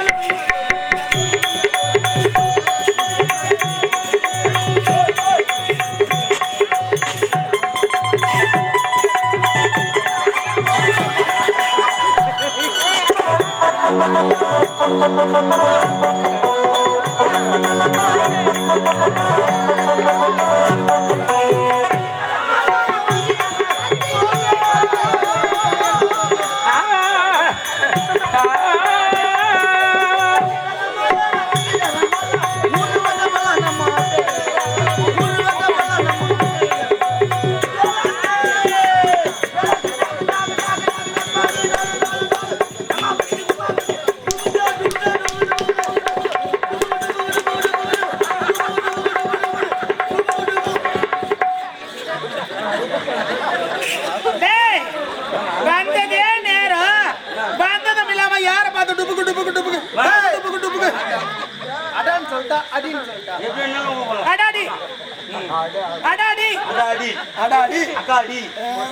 டேய்,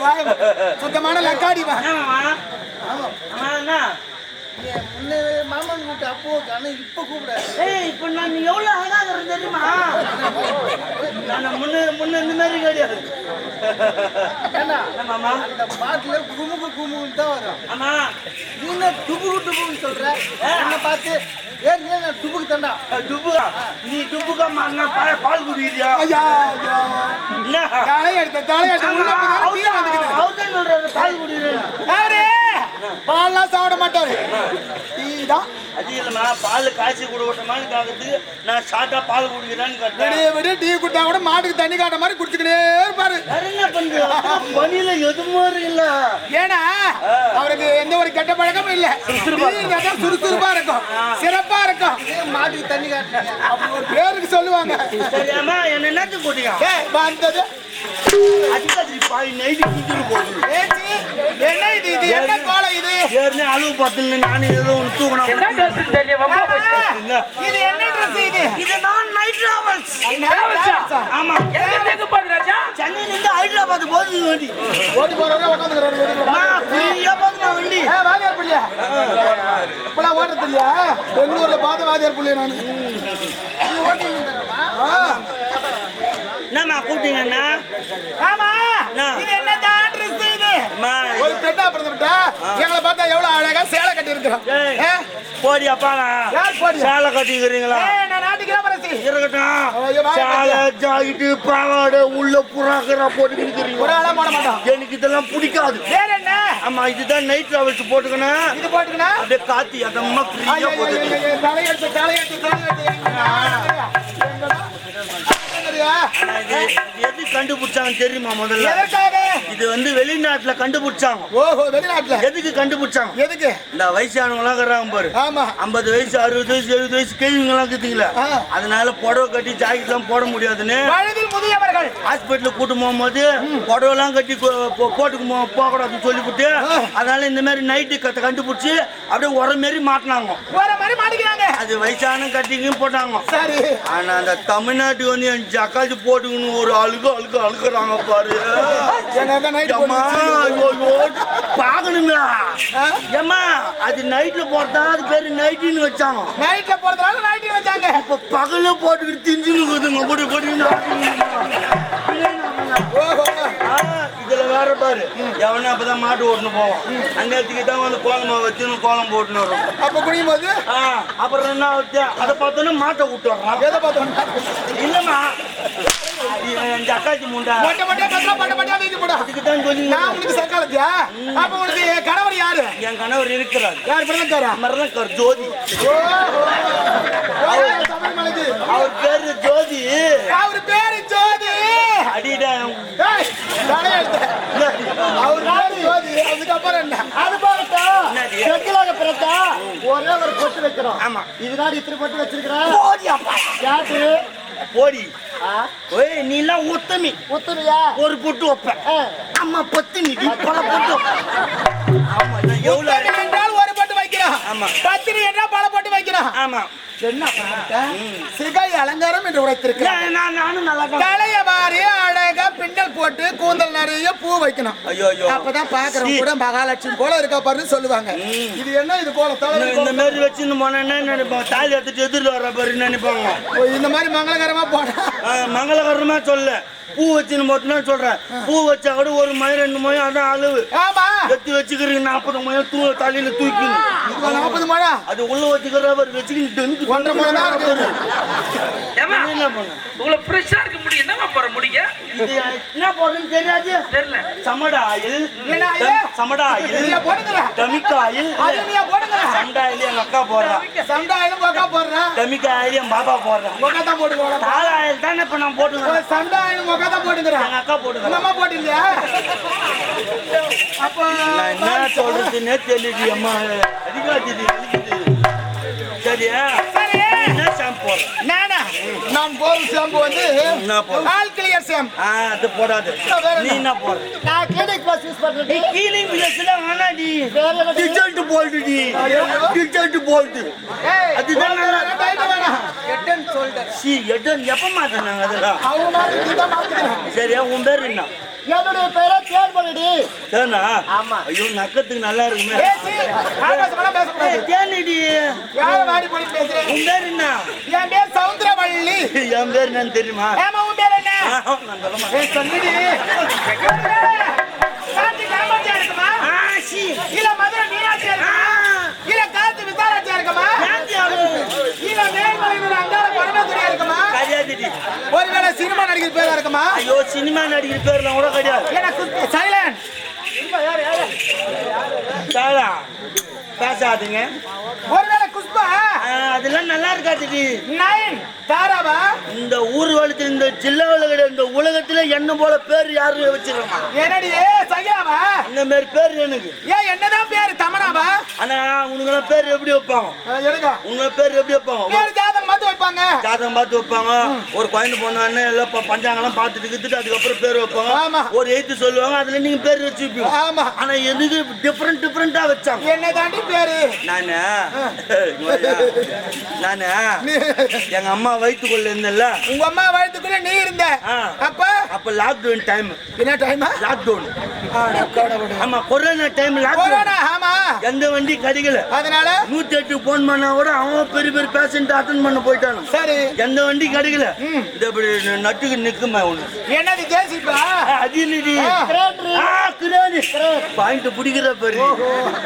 வாய் சுத்தமான லக்காடி முன்ன மாமன் கூப்பிட்டு அப்போ ஆனா இப்ப கூப்பிடாது ஏய் இப்போ நான் எவ்வளவு அழகா இருக்கிறேன் தெரியுமா? நான் முன்ன முன்ன இந்த மாதிரி கிடையாது. ஆமாம்மா அந்த பாட்டுல குமுகு குமுகுன்னு தான் வரும். ஆமா நீ என்ன டுபுகு டுபுகுன்னு சொல்ற? என்ன பார்த்து ஏற்கனவே நான் டுபுக்கு தண்டா? டுப்புகா நீ டுப்புகா மாறினா பால் பால் குடிக்கிறியா? ஐயா. என்ன? தலை எடுத்த தலை எடுத்த சொல்றாரு பால் குடிக்கிறேன் அவரு பால்லாம் சாப்பிட மாட்டாரு. டீ தான். அது இல்லைம்மா பால் காய்ச்சி கொடுக்கட்டமான்னு கேட்கறதுக்கு நான் ஷார்ட்டா பால் குடிக்கிறேன்னு கேட்டேன். விடிய விடிய டீ குட்டா கூட மாட்டுக்கு தண்ணி காட்ட மாதிரி குடிச்சுக்கிட்டே இருப்பாரு. வேற என்ன பண்றது? பணியில எதுவுமே இல்ல. ஏன்னா அவருக்கு எந்த ஒரு கெட்ட பழக்கமும் இல்ல. சுறுசுறுப்பா இருக்கும். சிறப்பா இருக்கும். மாட்டுக்கு தண்ணி காட்டுறீங்க. பேருக்கு சொல்லுவாங்க. சரியாமா என்ன என்னத்துக்கு போட்டீங்க? வந்தது. என்ன இது? இது என்ன கோலம் இது? ஏற்கனவே அளவு பார்த்துல நானும் ஏதோ ஒன்று தூக்கணும் ஆமா, இது என்ன ட்ரெஸ் இது? இது நான் நைட் டிராவல்ஸ் ஆமா. சென்னையில இருந்து ஹைதராபாத் போகுது வண்டி. ஓடி போறவங்க உட்காந்துக்கிறாரு நான் ஃப்ரீயா போகுது வண்டி. ஏ வாதியார் புள்ளியா? இப்பெல்லாம் ஓட்டுறது இல்லையா? பெங்களூர்ல பார்த்த வாதியார் புள்ளியா நான்? என்னம்மா கூப்பிட்டீங்கண்ணா ஆமா. என்ன? இது என்ன தான் ட்ரெஸ் இது அம்மா பெண்ணா பிறந்துட்டா எங்களை பார்த்தா எவ்வளவு அழகா சேலை கட்டி இருக்கிறோம் போடி போடி? சேலை கட்டிக்கிறீங்களா நான் நாட்டுக்கு இளவரசி இருக்கட்டும். சேலை ஜாக்கெட்டு பாவாடை உள்ள புறாக்கரா போட்டு ஒரு இருக்கிறீங்க ஆளா போட மாட்டோம். எனக்கு இதெல்லாம் பிடிக்காது. வேற என்ன? ஆமா இதுதான் நைட் டிராவல்ஸ் போட்டுக்கணும். இது போட்டுக்கணும்? அப்படியே காத்தி அதம்மா ஃப்ரீயா போட்டுக்கணும் தலையெடுத்து எது கண்டுபிடிச்சாங்க தெரியுமா முதல்ல? இது வந்து வெளிநாட்டுல கண்டுபிடிச்சாங்க. ஓஹோ வெளிநாட்டுல. எதுக்கு கண்டுபிடிச்சாங்க? எதுக்கு? இந்த வயசானவங்க இருக்கிறாங்க பாரு. ஆமா. ஐம்பது வயசு அறுபது வயசு எழுபது வயசு கேள்விங்க எல்லாம் இருக்குதுங்களா. அதனால புடவை கட்டி ஜாக்கெட் எல்லாம் போட முடியாதுன்னு முதியவர்கள். ஹாஸ்பிட்டல் கூட்டு போகும்போது புடவை எல்லாம் கட்டி போட்டுக்கு போகக்கூடாதுன்னு சொல்லிவிட்டு அதனால இந்த மாதிரி நைட்டு கத்தை கண்டுபிடிச்சி அப்படியே உர மாரி மாட்டினாங்க. மாட்டிக்கிறாங்க. அது வயசான கட்டிங்கும் போட்டாங்க. சரி. ஆனா அந்த தமிழ்நாட்டுக்கு வந்து ஜக்காச்சு போட்டுக்கணும் ஒரு அழுகு அழுகு அழுகுறாங்க பாரு. போட்டு பாக்கணுங்களா ஏம்மா அது நைட்ல போட்டா அது பேரு நைட்டின்னு வச்சாங்க. நைட்ல போறதுனால நைட்டு வச்சாங்க. இப்ப பகல போட்டுக்கிட்டு திஞ்சுன்னு போட்டு போட்டு ஓஹோ. இதுல வேற பாரு எவனா அப்பதான் மாட்டு ஓட்டுன்னு போவான் அந்நேரத்துக்கு தான் வந்து கோலமா வச்சு கோலம் போட்டுன்னு வரும் அப்ப குடியும் போது அப்புறம் என்ன ஆச்சு அதை பார்த்தோன்னா மாட்டை விட்டு வர்றான் எதை பார்த்தோம் இல்லம்மா என் அக்காச்சி முண்டா மொட்டை மொட்டை போடா அதுக்கு தான் சொல்லி நான் உனக்கு சக்காலத்தியா அப்ப உனக்கு கணவர் யாரு என் கணவர் இருக்கிறார் யார் பிறந்தாரா மரணக்கர் ஜோதி அவர் பேரு ஜோதி அவர் பேரு ஜோதி அடிடா. அதுக்கப்புறம் என்ன? அது? செட்டிலாக பிறந்தா ஒரே ஒரு பொட்டு வைக்கிறோம். ஆமா. இதுதான் இத்தனை பொட்டு வச்சிருக்கிறேன் யாரு? போடி. ஓய் நீ எல்லாம் உத்தமி உத்தமையா ஒரு பொட்டு வைப்பேன் அம்மா பத்து நீ பல பொட்டு ஆமா எவ்வளவு என்றால் ஒரு பொட்டு வைக்கிறோம். ஆமா. பத்திரி என்றால் பல பொட்டு வைக்கிறோம். ஆமா. என்ன சிகை அலங்காரம் என்று உரைத்திருக்கிறேன் நான் நான்- நானும் நல்லா தலைய மாறி அழகா பின்னல் போட்டு கூந்தல் நிறைய பூ வைக்கணும். அப்பதான் பாக்குறவங்க கூட மகாலட்சுமி போல இருக்கா பாருன்னு சொல்லுவாங்க. இது என்ன இது போல? தலை இந்த- மாதிரி வச்சுன்னு போனா என்ன நினைப்பாங்க தாலி எடுத்துட்டு எதிர்த்து வர பாரு நினைப்பாங்க? இந்த மாதிரி மங்களகரமா போனா மங்களகரமா சொல்ல. பூ வச்சுன்னு மட்டும் சொல்றேன். பூ வச்சா கூட ஒரு மயம் ரெண்டு மயம் அதான் அளவு ஆமா. எத்தி வச்சுக்கிறீங்க நாற்பது மயம் தூ தலையில இது நாற்பது மழை அது உள்ள வச்சுக்கிற அவர் வச்சுக்கிட்டு ஒன்றரை மணி நேரம் என்ன பண்ண? இவ்வளவு ஃப்ரெஷ்ஷா இருக்க முடியும். என்னமா போற முடிய? என்ன போடுறதுன்னு தெரியாது. தெரியல. சமடா ஆயில் என்ன ஆயில்? சமடா ஆயில் நீயா போடுங்கடா. டமிக்கா ஆயில் அது நீயா போடுங்க சண்டா ஆயில் எங்க அக்கா போடுறா. சண்டாயிலும் பக்கா போடுறேன் டமிக்கா ஆயில் என் பாப்பா போடுறா. முக தான் போட்டுக்கோங்க தாழ ஆயில் தானே இப்ப நான் போட்டுக்கிறேன். சண்டாயிலும் முக தான் போட்டுக்கிறேன் எங்க அக்கா போட்டுக்கிறேன் நம்ம போட்டு இல்லையா அப்போ நான் என்ன சொல்றதுன்னே தெரியல அம்மா. வலிக்குது சரியா? நானா? நான் போற ஷாம்பு வந்து. ஆல் கிளியர் ஷாம்பு ஆ அது போடாது. நீ என்ன போடுற நான் கிளினிக் பிளஸ் யூஸ் பண்றேன். நீ கீலிங் பிளஸ்ல வேணாடி டிஜெக்ட் போல்டுடி டிஜெக்ட் போல்டு ஏய் அதுதான் அண்ட் ஷோல்டர் சி எட்டன் எப்ப மாத்தினாங்க அதெல்லாம்? அவங்க மாதிரி நீ தான் மாத்திக்கிறேன் சரியா உன் பேர் என்ன? என்னுடைய பேரை பண்ணுடி தேனா? ஆமா. ஐயோ நக்கத்துக்கு நல்லா இருக்குமே. தேனிடி. யார வாடி போய் பேசுறேன் உன் பேர் என்ன? என் பேர் சவுந்தரவள்ளி. என் பேர் என்னன்னு தெரியுமா? ஏமா உன் பேர் என்ன? நான் சொல்ல மாட்டேன். ஏய் சொல்லுடி. காந்தி காமாட்சியா இருக்குமா ஆ, சி. இல்ல மதுரை மீனாட்சியா இருக்குமா இல்ல காந்தி விசாலாட்சியா இருக்குமா அவரு? இல்ல மேல்மலையில அங்காள பரமேஸ்வரியா இருக்குமா கிடையாதுடி. ஒருவேளை சினிமா நடிகர் பேரா இருக்குமா? ஐயோ சினிமா நடிகர் பேர்லாம் கூட கிடையாது. எனக்கு சைலண்ட் சாரா பேசாதுங்க. ஒருவேளை குஷ்பா. அதெல்லாம் நல்லா இருக்காதுடி. நைன் தாராவா? இந்த ஊர் வளத்துல இந்த ஜில்லாவில் கிடையாது இந்த உலகத்துல என்ன போல பேர் யாரும் வச்சிருக்கா என்னடி சையாவா இந்த மாதிரி பேர் எனக்கு. என்னதான் பேரு தமனாவா? ஆனா உனக்கெல்லாம் பேர் எப்படி வைப்பாங்க? எடுங்க. உங்க பேர் எப்படி வைப்பாங்க? பேரு ஜாதகம் பார்த்து வைப்பாங்க. ஜாதகம் பார்த்து வைப்பாங்க. ஒரு குழந்தை பொண்ணு எல்லாம் பஞ்சாங்கெல்லாம் பார்த்துட்டு கித்துட்டு அதுக்கப்புறம் பேர் ஆமா. வைப்பாங்க ஒரு எழுத்து சொல்லுவாங்க அதுல நீங்க பேர் வச்சு வைப்பீங்க. ஆமா. ஆனா எனக்கு டிஃப்ரெண்ட் டிஃப்ரெண்டா வச்சாங்க? என்ன தாண்டி பேரு? நானு நானு எங்க அம்மா வயிற்றுக்குள்ள இருந்தேன்ல. உங்க அம்மா வயதுக்குள்ள நீ இருந்த. அப்ப? அப்ப லாக்டவுன் டைம் என்ன டைமா லாக்டவுன் ஆமா கொரோனா டைம் லாக்டவுன் கொரோனா ஆமா எந்த வண்டி கிடைக்கல? அதனால? நூத்தி எட்டு போன் பண்ணா கூட அவன் பெரிய பெரிய பேஷண்ட் அட்டன் பண்ண போயிட்டானு. சரி. எந்த வண்டி கிடைக்கல? இது அப்படி நட்டுக்கு நிக்குமா ஒண்ணு என்னது ஜேசிப்பா அது இல்லடி கிரேனு. பாயிண்ட் பிடிக்கிற பாரு.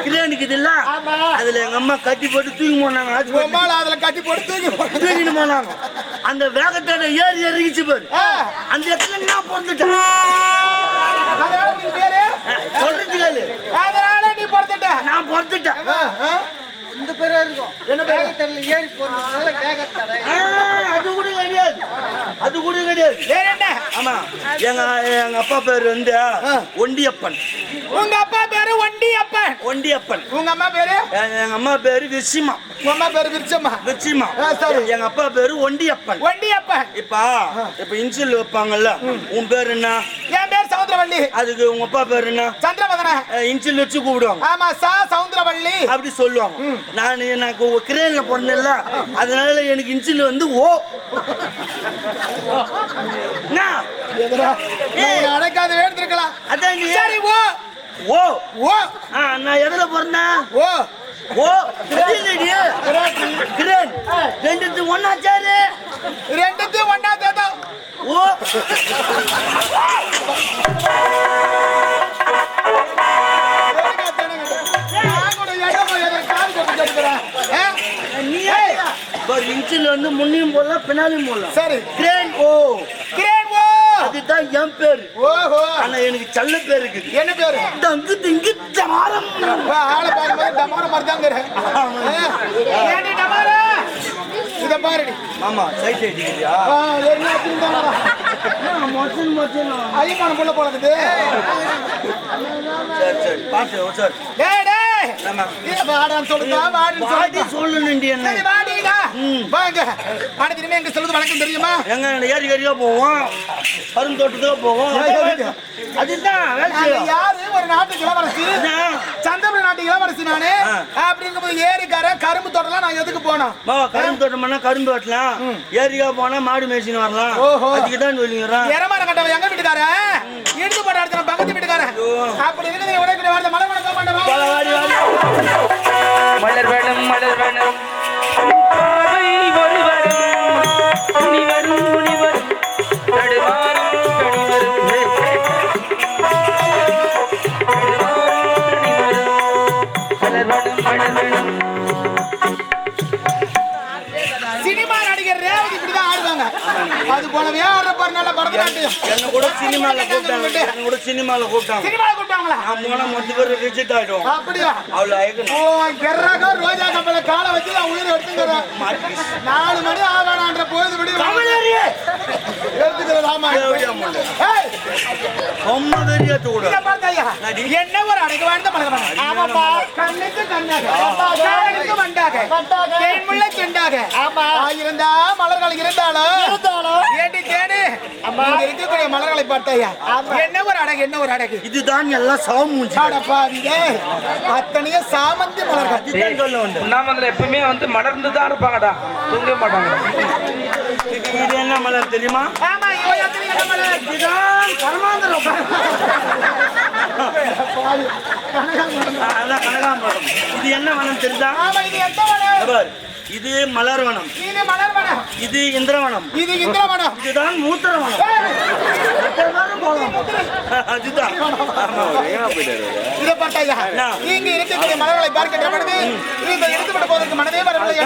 கிரேனுக்கு இது இல்ல. அதுல எங்க அம்மா கட்டி போட்டு தூக்கி போனாங்க அதுல கட்டி போட்டு தூக்கி. தூக்கிட்டு போனாங்க. அந்த வேகத்தோட ஏறி இறங்கிச்சு பாரு. அந்த இடத்துல நான் பிறந்துட்டேன் அதனால நீ பேரு சொல்றது கேளு அதனால நீ பிறந்துட்ட இந்த பேரா இருக்கும். என்ன வேகத்தடல ஏறி போறதுனால வேகத்தடை அது கூட கிடையாது. அது கூட கிடையாது. ஆமா. எங்க எங்க அப்பா பேர் வந்து ஒண்டியப்பன். உங்க அப்பா பேரு வண்டி அப்பன் ஒண்டியப்பன். உங்க அம்மா பேரு? எங்க அம்மா பேரு விசிமா உங்க அம்மா பேரு விருச்சம்மா? ஆ, சரி. எங்க அப்பா பேரு ஒண்டியப்பன். வண்டி அப்பன் இப்ப இப்ப இன்சில் வைப்பாங்கல்ல உன் பேர் என்ன? என் பேர் சவுந்தரவள்ளி. அதுக்கு உங்க அப்பா பேர் என்ன? சந்திரமதன. அஹ், இன்சில் வச்சு கூப்பிடுவாங்க. ஆமா சா சவுந்தரவள்ளி. அப்படி சொல்லுவாங்க. நான் எனக்கு கிரேன்ல பிறந்தேன்ல அதனால எனக்கு இன்சில் வந்து ஓ. அடைக்காத எடுத்துருக்கலாம் அதான் சரி ஓ. ஓ ஓ. ஆ, நான் எதுல பிறந்தேன் ஓ. ஓ. கிரேன். ரெண்டு ஒன்னா ஓ எதை காது கட்டி கேட்கிறேன். ஆ? நீ ஒரு இன்ச்சில் வந்து முன்னையும் போடலாம் பின்னாலையும் போடலாம் சரி. கிரேன் ஓ. கிரேன். ஓ அதுதான் என் பேரு. ஓஹோ. ஆனா எனக்கு செல்ல பேர் இருக்குது. என்ன பேரு? தங்கு திங்கு வா, ஆளை பார்க்கும்போது டமார மாதிரி தாங்க இத பாருடி ஆமா சைட் அடிக்கிறியா எல்லாத்தையும் தானடா. மொச்சன் மொச்சன். ஐயமான புள்ள போலக்குது சரி சரி பாத்து சார் டேய் டேய். இத வாடான்னு பாடி சொல்லுதா சொல்லணுண்டி என்ன? வாங்க. அனைத்திலுமே எங்க சொல்லுது வணக்கம் தெரியுமா? எங்க ஏரி ஏரியா போவோம்? கருந்தோட்டத்துக்கு போவோம். அதுதான். யாரு? ஒரு நாட்டு இளவரசி. அதான். சந்திரபுரி நாட்டு இளவரசி நானு. ஆ. அப்படி இருக்கும்போது ஏரிக்கார கரும்பு தோட்டம்லாம் நான் எதுக்கு போனோம் கரும்பு தோட்டம் பண்ணா கரும்பு வெட்டலாம். ஏரியா போனா மாடு மேய்ச்சின்னு வரலாம். ஓஹோ. அதுக்கு தான் சொல்லிங்கிறான் எரமாரம் கட்டவன் எங்க வீட்டுக்கார இடிச்சு போட்ட இடத்துல பக்கத்து வீட்டுக்கார அப்படி இருக்குது உடனே வார்த்தை மலை வணக்கம் வாடி மலர் வேணும் மலர் வேணும். அது போல வேற பாரு நல்ல பரதநாட்டியம். என்ன கூட சினிமால கூப்பிட்டாங்க என்ன கூட சினிமால கூப்பிட்டாங்க. சினிமாவில் கூப்பிட்டாங்களா? நான் போனா மொத்த பேர் ரிஜெக்ட் ஆயிடும் அப்படியா? அவ்வளவு ஆயிக்கணும் ஓ கெர்ராக ரோஜா கப்பல காலை வச்சு நான் உயிரை எடுத்துக்கிறேன். நாலு மணி ஆகாடான்ற பொழுது விடி எடுத்துக்கிறேன் ஆமா. ஏய், பார்த்தாயா? என்ன ஒரு அடக்கு வாழ்ந்த மலர் ஆமாப்பா கண்ணுக்கு கண்ணாக. காலுக்கு வண்டாக. தேன்முள்ள செண்டாக. ஆயிருந்தா மலர்கள் இருந்தாலும் ஏண்டி தேடு இங்க இருக்கக்கூடிய மலர்களை பார்த்தாயா? என்ன ஒரு அடகு என்ன ஒரு அடகு? இதுதான் எல்லாம் சவம் மூஞ்சி. அடப்பாவிதே அத்தனைய சாமந்தி மலர்கள். இதுதான் சொல்ல உண்ணாமந்தில் எப்பவுமே வந்து மலர்ந்து தான் இருப்பாங்கடா. தூங்க மாட்டாங்க. இது இது என்ன மலர் தெரியுமா? ஆமா இதுதான் கர்மாந்திரம் அதான் கனகாம்பரம். இது என்ன வனம் தெரியுதா? ஆமா இது இது மலர்வனம். இது மலர் மனம் இது இந்திரவனம். இது இந்திர மனம் இதுதான் மூத்திரவனம். அதுதான்? நீங்க இருக்கக்கூடிய மலர்களை பார்க்கின்ற பொழுது இந்த எடுத்துவிட்டு போவதற்கு மனதே வரவில்லை?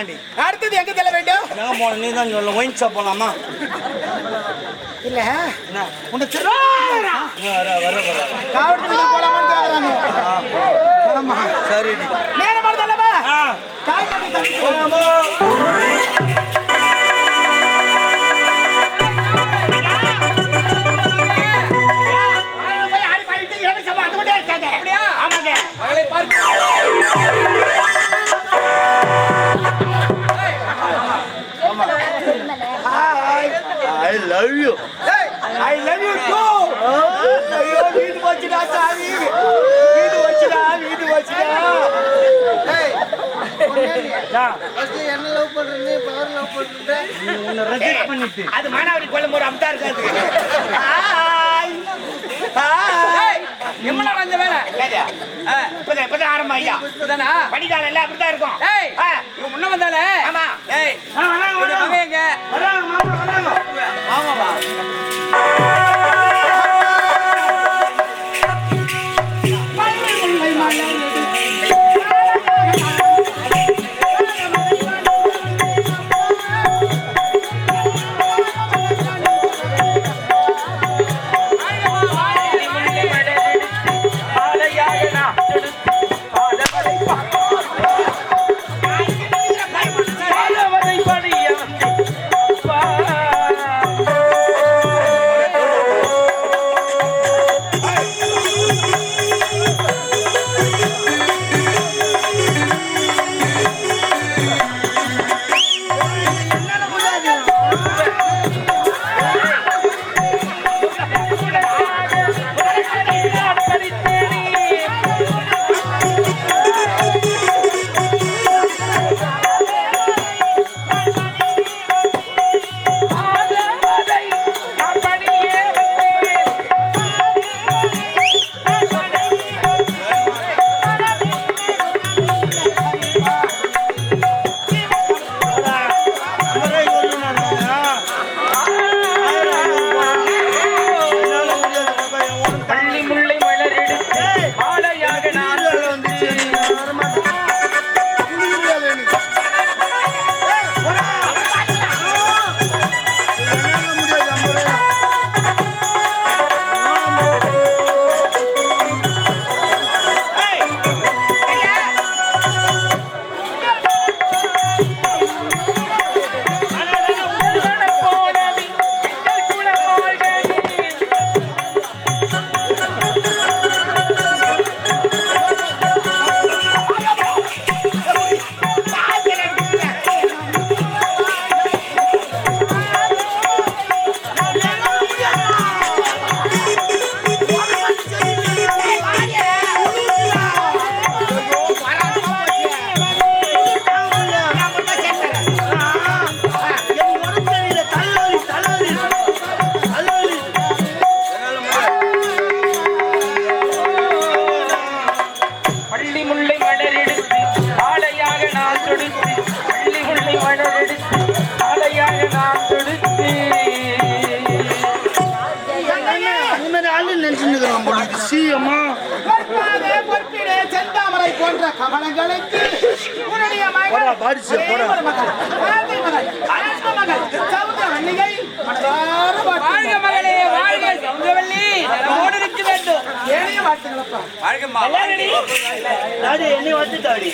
ஆமாண்டி அடுத்தது எங்க செல்ல வேண்டும்? எங்க போன நீ தான் சொல்ல ஒயின் ஷாப் போலாமா? இல்ல. உன்னை வர வர வர காவடி போலாமான்னு கேக்குறாங்க. ஆமா சரிடி நேரம் வருதல்லவா ஆ. காய் கட்டி ஆமா ஆடையாக நான் தொடுத்து செந்தாமரை போன்ற கமலங்களுக்கு உன்னுடைய மகள் மகள், ஆந்தை மகள், அழகு மகள், சௌந்த வன்னிகை, மனதார வாழ்த்துங்கள். மகளே வாழ்க சௌந்தவல்லி நலமோடு இருக்க வேண்டும் ஏனைய வாழ்த்துங்களப்பா. டாடி, என்னை வச்சுட்டாடி.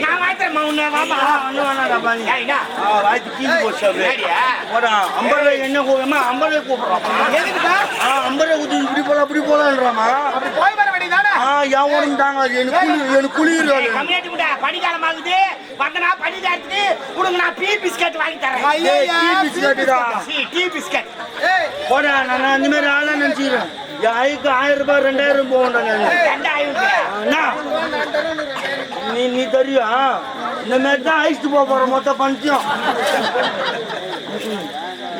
நான் வாழ்த்துறேம்மா உன்னை, வாம்மா. ஆ, ஒண்ணும் வேணாம்டா, நீ. ஏய்டா, ஆ, வாய்க்கு கீழே போச்சு அப்படியே. ஏடியா? போடா, ஐம்பது ரூபாய் என்ன கூ- அம்மா, ஐம்பது ரூபாய் கூப்பிடுறாம்மா. எதுக்குப்பா? கொடுத்து இப்படி போலாம், அப்படி போய் என் உடம்பு தாங்காது. எனக்கு எனக்கு குளிர் கம்மியாட்டி முட்டா பனிக்காலம் ஆகுது. வந்தனா பனி உனக்கு நான் டீ பிஸ்கட் வாங்கி தரேன். டீ? பிஸ்கட் தான். டீ பிஸ்கட் ஏய், போடா, நான் இந்த மாதிரி ஆளா நினைச்சுக்கிறேன். என் ஐக்கு ஆயிரம் ரூபாய், ரெண்டாயிரம் போகண்டா நான். ரெண்டாயிரம் ரூபாய். அண்ணா, நான் தரேன் உனக்கு ரெண்டாயிரம். நீ நீ தெரியும் இந்த மாதிரி தான் அழைச்சிட்டு போக போற மொத்த பஞ்சம்.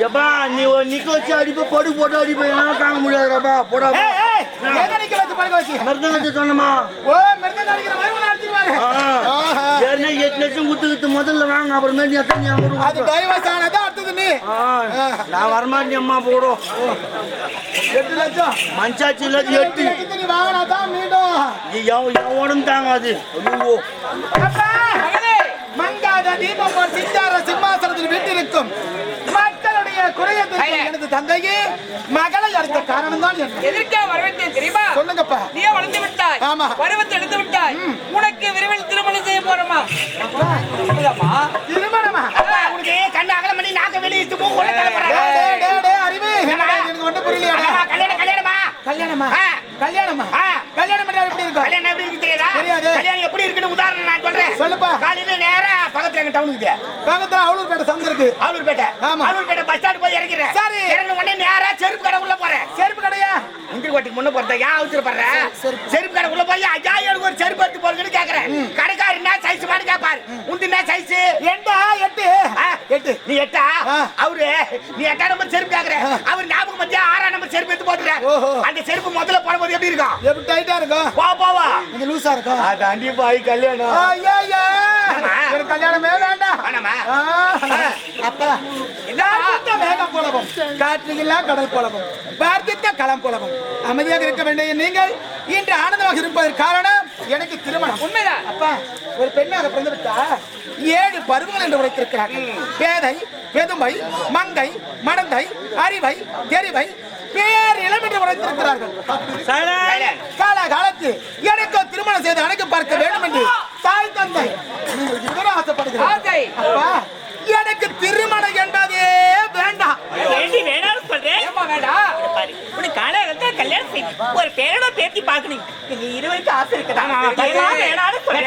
எப்பா நீ நிக்க வச்சு அடிப்ப படு போட்டு அடிப்ப. என்னால தாங்க முடியாதுடாப்பா போடா லட்சம் முதல்ல வாங்க அப்புறமேட்டு அது டைவர்ஸ் ஆனதா அடுத்தது நீ? நான் வரமாட்டேன் அம்மா போடும் எட்டு லட்சம்? மஞ்சாச்சி இல்ல எட்டு. நீ வாங்கினா தான் மீண்டும் எவன் எவனும் தாங்காது. ஐயோ. மங்காத தீபம் சிங்கார சிம்மாசனத்தில் வீட்டிருக்கும். எனது தந்தையே மகளை அடுத்த காரணம் தான் என்ன? எதற்காக வரவேற்றேன் தெரியுமா? சொல்லுங்கப்பா. நீயே வளர்ந்து விட்டாய். ஆமா. பருவத்தை எடுத்து விட்டாய். உனக்கு விரைவில் திருமணம் செய்ய போறோமா? திருமணமா? உனக்கு கண்ணு அகலம் பண்ணி நாக்க வெளியே டேய், டேய், டேய், அறிவு. எனக்கு புரியலையாடா? அம்மா, கல்யாணம் கல்யாணமா? கல்யாணமா. கல்யாணமா? பண்ணா எப்படி இருக்கும்? கல்யாணம் எப்படி இருக்கு தெரியாதா? தெரியாது. கல்யாணம் எப்படி இருக்குன்னு உதாரணம் நான் சொல்றேன். சொல்லுப்பா. காலையில நேரா பக்கத்துல எங்க டவுனுக்கு பக்கத்துல அவளூர்பேட்டை சந்தை இருக்கு. ஆலூர்பேட்டை ஆமா. ஆலூர்பேட்டை பஸ் ஸ்டாண்ட் போய் இறங்கிறேன் சரி. இறங்கின உடனே நேரா செருப்பு கடை உள்ள போறேன். செருப்பு கடையா? கோட்டைக்கு முன்ன போறத? ஏன் அவசரப்படுற செருப்பு. கடை உள்ள போய் ஐயா எனக்கு ஒரு செருப்பு எடுத்து போறதுன்னு கேக்குறேன். கடைக்காரர் என்ன சைஸ் மாதிரி கேப்பாரு? உண்டு என்ன சைஸ் எட்டா? எட்டு. எட்டு. நீ எட்டா. அவரு நீ எட்டா நம்பர் செருப்பு கேக்குற. அவர் ஞாபகம் மத்தியா ஆறாம் ஓஹோ. அந்த செருப்பு முதல்ல போடும்போது எப்படி இருக்கும்? எப்படி டைட்டா இருக்கும்? போ போவா கொஞ்சம் லூசா இருக்கும் தாண்டி பாய் கல்யாணம். ஐயா ஐயா ஆமா. எனக்கு கல்யாணமே வேண்டாம். அப்பா மேகம் போலவும். காற்றில்லா கடல் போலவும். பார்த்தித்த களம் போலவும். அமைதியாக இருக்க வேண்டிய நீங்கள் இன்று ஆனந்தமாக இருப்பதற்கு காரணம் எனக்கு திருமணம். உண்மைதான். அப்பா ஒரு பெண்ணாக பிறந்து விட்டா ஏழு பருவங்கள் என்று உரைத்திருக்கிறார்கள் பேதை பெதுமை மங்கை மடந்தை அறிவை தெரிவை பேர் இளம் என்று உரைத்திருக்கிறார்கள். கால காலத்து எனக்கு திருமணம் செய்து அணைக்க பார்க்க வேண்டும் என்று தாய் தந்தை நீங்கள் இருவரும் ஆசைப்படுகிறேன் ஆசை. அப்பா எனக்கு திருமணம் என்பதே வேண்டாம். வேண்டி வேணாம்னு சொல்றேன். கல்யாணம் செய்து ஒரு பேரோட பேத்தி பாக்கணும் நீங்க இருவருக்கு ஆசை இருக்குதா?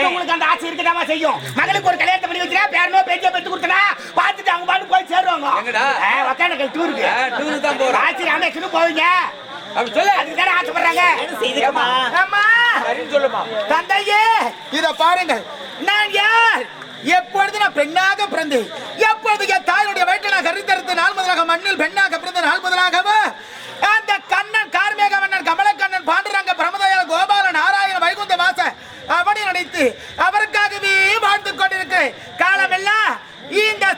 உங்களுக்கு அந்த ஆசை இருக்குதாமா செய்யும். மகளுக்கு ஒரு கல்யாணத்தை பண்ணி வச்சுனா பேரனோ பேத்தியோ பெற்று கொடுத்தனா பார்த்துட்டு அவங்க பாட்டு சேருவாங்க எங்கடா? ஒக்கானக்கல் டூருக்கு. டூருக்கு தான் போறோம். ஆச்சி ராமேஸ்வரம் போவீங்க. அப்படி சொல்லு. அதுக்கு தானே ஆசைப்படுறாங்க. செய்துக்கமா அம்மா சரின்னு சொல்லுமா. தந்தையே இத பாருங்கள். நான் யார்? எப்பொழுது நான் பெண்ணாக பிறந்தேன்? எப்பொழுது என் தாயுடைய வயிற்று நான் கருத்தறுத்து நாள் முதலாக மண்ணில் பெண்ணாக பிறந்த நாள் முதலாகவோ அந்த கண்ணன் கார்மேக மன்னன் கமலக்கண்ணன் பாண்டுரங்க பிரமதயால கோபால நாராயண வைகுந்த வாச அவனை நினைத்து அவருக்காகவே வாழ்ந்து கொண்டிருக்கிறேன்.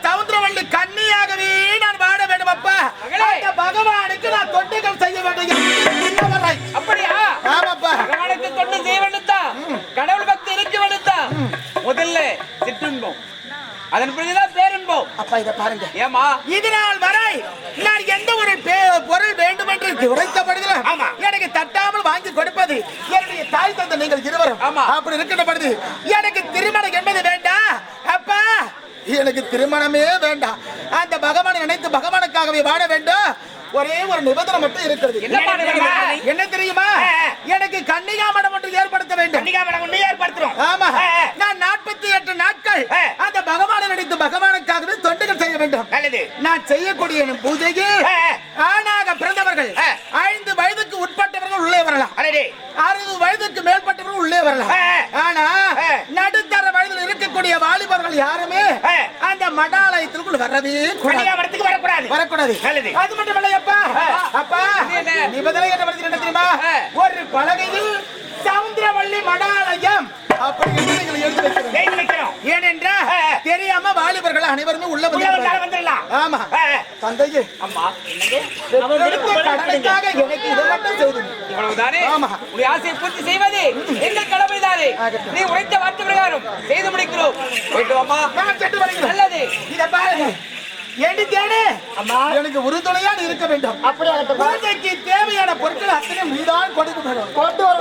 சவுந்தரவள்ளி கன்னியாகவே நான் வாழ வேண்டும் அப்பா. அந்த பகவானுக்கு நான் தொண்டுகள் செய்ய வேண்டும். அப்படியா? ஆமாப்பா. பகவானுக்கு தொண்டு செய்ய வேண்டுத்தான் கடவுள் பக்தி இருக்க வேண்டுத்தான் முதல்ல சிற்றின்பம் அதன் பிறகுதான் பேரின்பம் அப்பா இத பாருங்க. ஏமா இதனால் வரை நான் எந்த ஒரு பொருள் வேண்டும் என்று உரைத்தப்படுகிற ஆமா. எனக்கு தட்டாமல் வாங்கி கொடுப்பது என்னுடைய தாய் தந்தை நீங்கள் இருவரும் ஆமா. அப்படி இருக்கின்றபடுது எனக்கு திருமணம் என்பது வேண்டாம் எனக்கு திருமணமே வேண்டாம் அந்த பகவானை நினைத்து பகவானுக்காகவே வாழ வேண்டும் ஒரே ஒரு நிபந்தனை மட்டும் இருக்கிறது? என்ன தெரியுமா எனக்கு கன்னிகா மடம் ஒன்று ஏற்படுத்த வேண்டும் ஏற்படுத்துறோம் ஆமா. நான் நாற்பத்தி எட்டு நாட்கள். அந்த பகவானை நினைத்து பகவானுக்காகவே தொண்டுகள் செய்ய வேண்டும் நான் செய்யக்கூடிய ஆ. ஆணாக பிறந்தவர்கள். ஐந்து வயதுக்கு உட்பட்டவர்கள் உள்ளே வரலாம் அறுபது வயதுக்கு மேற்பட்டவர்கள் உள்ளே வரலாம். ஆனா. நடுத்தர இருக்கக்கூடிய வாலிபர்கள் யாருமே. அந்த மடாலயத்திற்குள் வரவே கூடாது கன்னிகாமரத்துக்கு வரக்கூடாது வரக்கூடாது. அது மட்டும் இல்ல அப்பா அப்பா? நிபந்தனை என்ன தெரியுமா. ஒரு பலகையில் சவுந்தரவள்ளி மடாலயம் ஏனென்றால். தெரியாம வாலிபர்கள் அனைவருமே உள்ள வந்துடலாம் ஆமா. தந்தையே. அம்மா பெற்றெடுத்த கடனுக்காக எனக்கு இதை மட்டும் செய்து இவ்வளவுதானே? ஆமா. உடைய ஆசையை பூர்த்தி செய்வது எங்கள் கடமைதானே. நீ உழைத்த வார்த்தை பிரகாரம் செய்து முடிக்கிறோம். நல்லது. இத பாருங்க. ஏண்டி தேனே அம்மா எனக்கு உறுதுணையாக இருக்க வேண்டும் அப்படியே பூஜைக்கு தேவையான பொருட்கள் அத்தனை நீதான் கொடுக்க கொண்டு வர